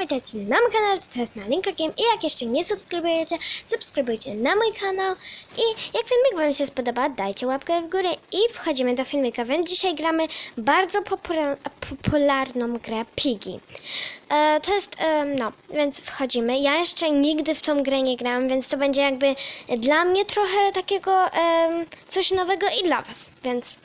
Witajcie na moim kanale, to jest Malinka Game i jak jeszcze nie subskrybujecie, subskrybujcie na mój kanał i jak filmik Wam się spodoba, dajcie łapkę w górę i wchodzimy do filmika, więc dzisiaj gramy bardzo popula- popularną grę Piggy. E, to jest, e, no, więc wchodzimy. Ja jeszcze nigdy w tą grę nie grałam, więc to będzie jakby dla mnie trochę takiego em, coś nowego i dla Was, więc...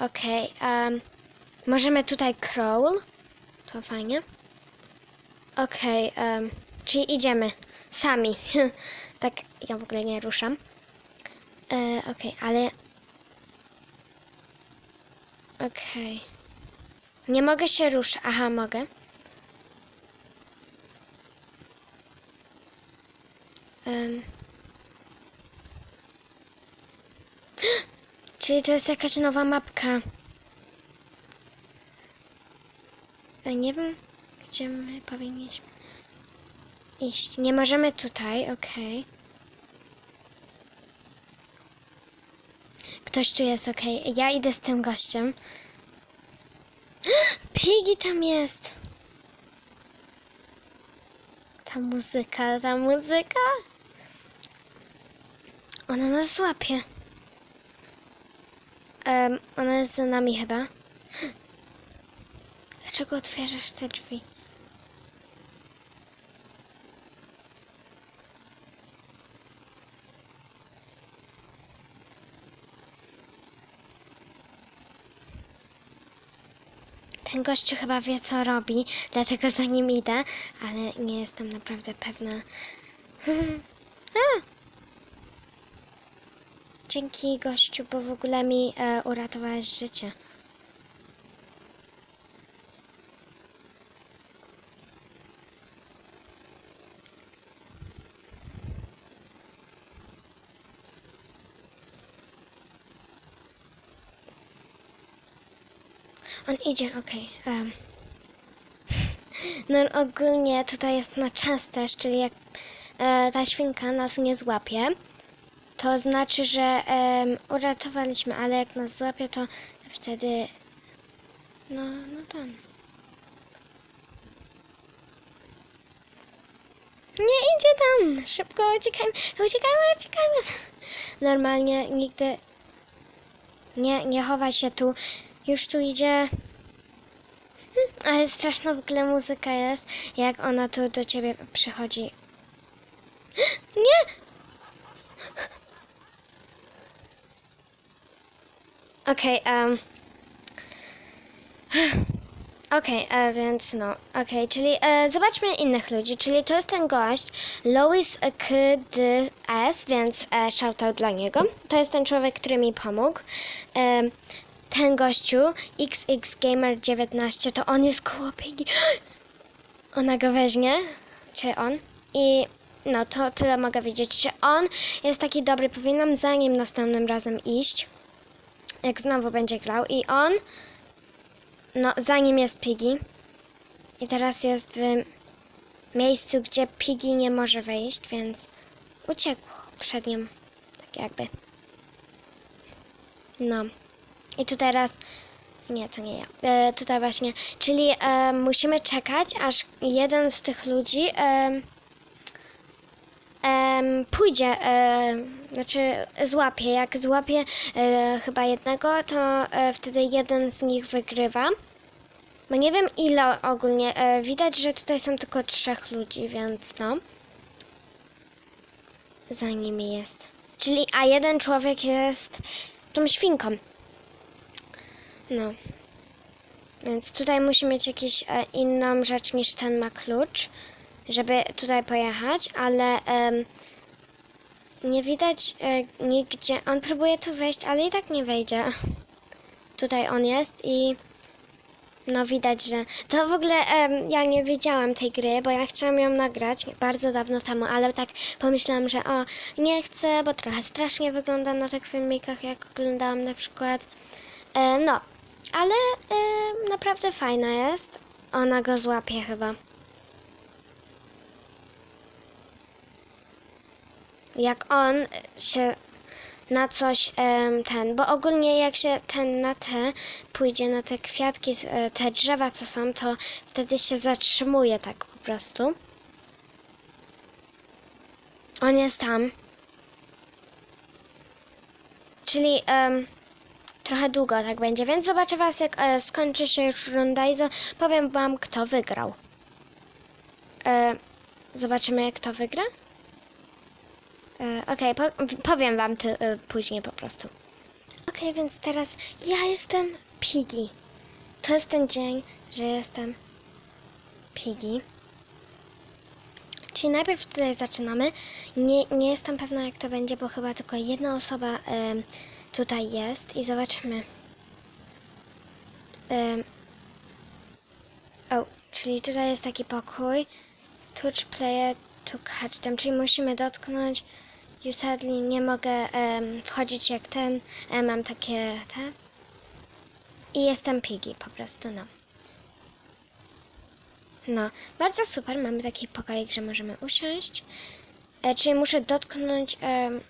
Okej, em, możemy tutaj crawl. To fajnie. Okej, em, czyli idziemy sami. tak, ja w ogóle nie ruszam. E, Okej, ale. Okej. Nie mogę się ruszyć. Aha, mogę. Em. Czyli to jest jakaś nowa mapka. Ja nie wiem, gdzie my powinniśmy iść. Nie możemy tutaj, okej. Ktoś tu jest, okej. Ja idę z tym gościem. Piggy tam jest. Ta muzyka, ta muzyka. Ona nas złapie. Em, ona jest za nami chyba. Dlaczego otwierasz te drzwi? Ten gościu chyba wie, co robi, dlatego za nim idę, ale nie jestem naprawdę pewna. Dzięki gościu, bo w ogóle mi e, uratowałeś życie. On idzie, okej. em. No ogólnie tutaj jest na czas też, czyli jak e, ta świnka nas nie złapie, to znaczy, że em, uratowaliśmy, ale jak nas złapie, to wtedy. No, no to. Nie idzie tam! Szybko uciekajmy! Uciekajmy, uciekajmy! Normalnie nigdy. Nie, nie chowaj się tu. Już tu idzie. Hmm, Ale straszna w ogóle muzyka jest, jak ona tu do ciebie przychodzi. Nie! Okej, em. Okej, e, więc no, okej, czyli e, zobaczmy innych ludzi, czyli to jest ten gość, Lois KDS, więc e, shoutout dla niego. To jest ten człowiek, który mi pomógł. E, ten gościu, XXGamer19, to on jest koło Piggy. Ona go weźmie, czy on? I no, to tyle mogę wiedzieć, że on jest taki dobry, powinnam za nim następnym razem iść jak znowu będzie grał i on no za nim jest Piggy i teraz jest w miejscu, gdzie Piggy nie może wejść, więc uciekł przed nią, tak jakby. No. I tu teraz nie, to nie ja. E, tutaj właśnie, czyli e, musimy czekać, aż jeden z tych ludzi e, em, pójdzie, e, znaczy złapie. Jak złapie e, chyba jednego, to e, wtedy jeden z nich wygrywa. Bo nie wiem ile ogólnie. E, widać, że tutaj są tylko trzech ludzi, więc no. Za nimi jest. Czyli, a jeden człowiek jest tą świnką. No. Więc tutaj musi mieć jakąś e, inną rzecz niż ten ma klucz, żeby tutaj pojechać, ale em, nie widać e, nigdzie. On próbuje tu wejść, ale i tak nie wejdzie. Tutaj on jest i no widać, że to w ogóle ja nie wiedziałam tej gry, bo ja chciałam ją nagrać bardzo dawno temu, ale tak pomyślałam, że o, nie chcę, bo trochę strasznie wygląda na tych filmikach, jak oglądałam na przykład. E, no, ale e, naprawdę fajna jest. Ona go złapie chyba. Jak on się na coś ten, bo ogólnie jak się ten na te pójdzie na te kwiatki, e, te drzewa co są, to wtedy się zatrzymuje tak po prostu. On jest tam. Czyli em, trochę długo tak będzie, więc zobaczę was jak e, skończy się już runda i powiem wam kto wygrał. E, zobaczymy kto wygra. E, Okej, po, powiem wam ty, e, później po prostu. Okej, więc teraz ja jestem Piggy. To jest ten dzień, że jestem Piggy. Czyli najpierw tutaj zaczynamy. Nie, nie jestem pewna jak to będzie, bo chyba tylko jedna osoba em, tutaj jest i zobaczymy. Em, o, czyli tutaj jest taki pokój. Touch player to catch them, czyli musimy dotknąć. You sadly nie mogę em, wchodzić jak ten. E, mam takie te. I jestem piggy po prostu, no. No, bardzo super. Mamy taki pokoik, że możemy usiąść. E, czyli muszę dotknąć. em,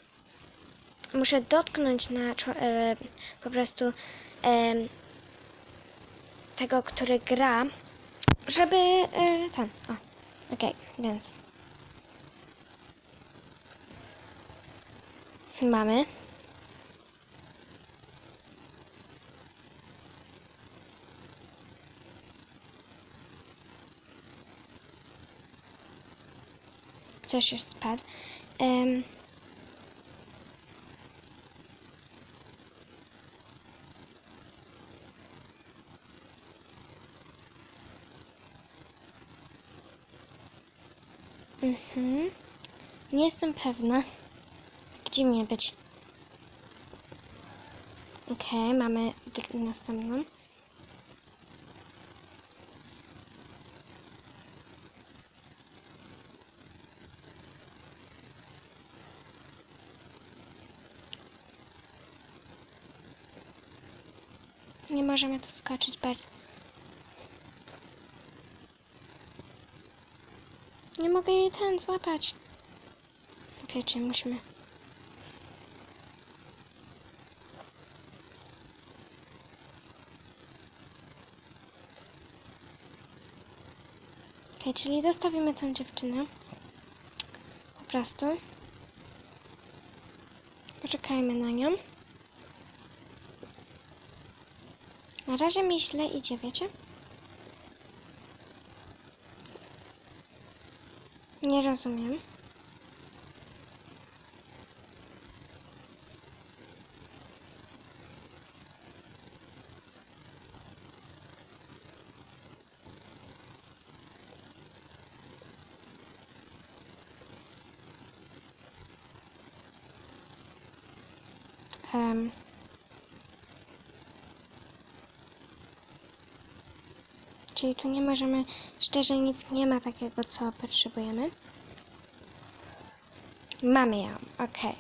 muszę dotknąć na e, po prostu em, tego, który gra, żeby e, ten. O, okej, więc. Mamy. Ktoś już spadł. Em, Mhm. Nie jestem pewna. Gdzie mnie być? Okej, mamy dr- następną. Nie możemy tu skoczyć bardzo. Nie mogę jej ten złapać. Okej, czyli musimy. Okej, czyli dostawimy tą dziewczynę. Po prostu. Poczekajmy na nią. Na razie mi źle idzie, wiecie? Nie rozumiem. Em. Czyli tu nie możemy, szczerze nic nie ma takiego, co potrzebujemy. Mamy ją. Okej,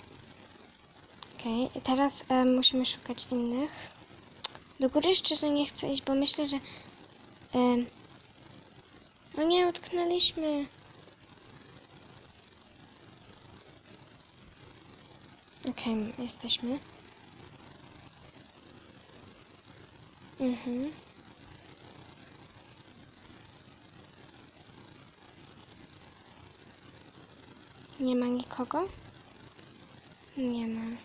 i teraz em, musimy szukać innych. Do góry szczerze nie chcę iść, bo myślę, że... em, o nie, utknęliśmy. Okej, jesteśmy. Mhm. Nie ma nikogo? Nie ma.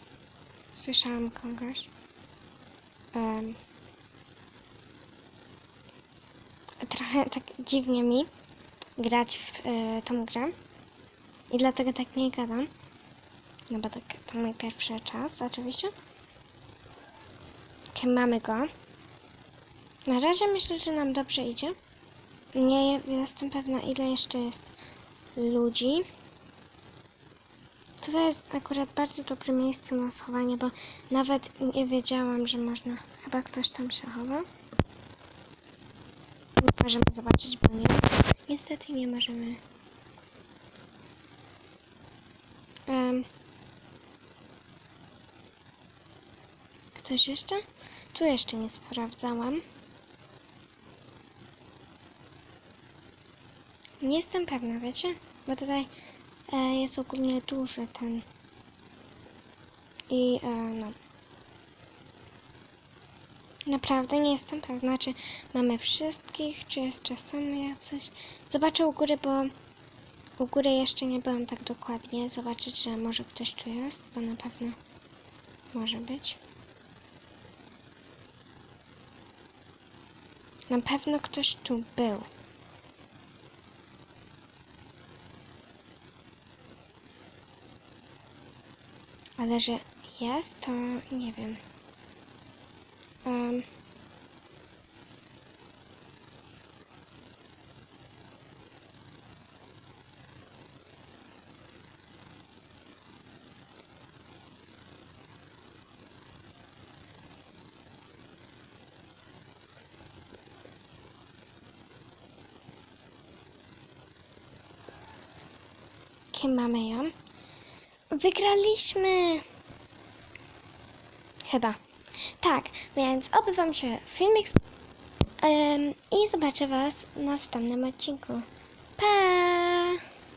Słyszałam kogoś. Em. Trochę tak dziwnie mi grać w e, tą grę. I dlatego tak nie gadam. No bo tak, to mój pierwszy czas oczywiście. Okej, mamy go. Na razie myślę, że nam dobrze idzie. Nie jestem pewna, ile jeszcze jest ludzi. Tutaj jest akurat bardzo dobre miejsce na schowanie, bo nawet nie wiedziałam, że można. Chyba ktoś tam się chowa. Nie możemy zobaczyć, bo nie. Niestety nie możemy. Em. Ktoś jeszcze? Tu jeszcze nie sprawdzałam. Nie jestem pewna, wiecie? Bo tutaj jest ogólnie duży ten. I e, no. Naprawdę nie jestem pewna, czy mamy wszystkich, czy jeszcze są jacyś. Zobaczę u góry, bo u góry jeszcze nie byłam tak dokładnie. Zobaczyć, że może ktoś tu jest, bo na pewno może być. Na pewno ktoś tu był. Ale że jest, to nie wiem. Em. Kim mamy ją? Wygraliśmy! Chyba. Tak, więc oby Wam się filmik em, i zobaczę Was w następnym odcinku. Pa!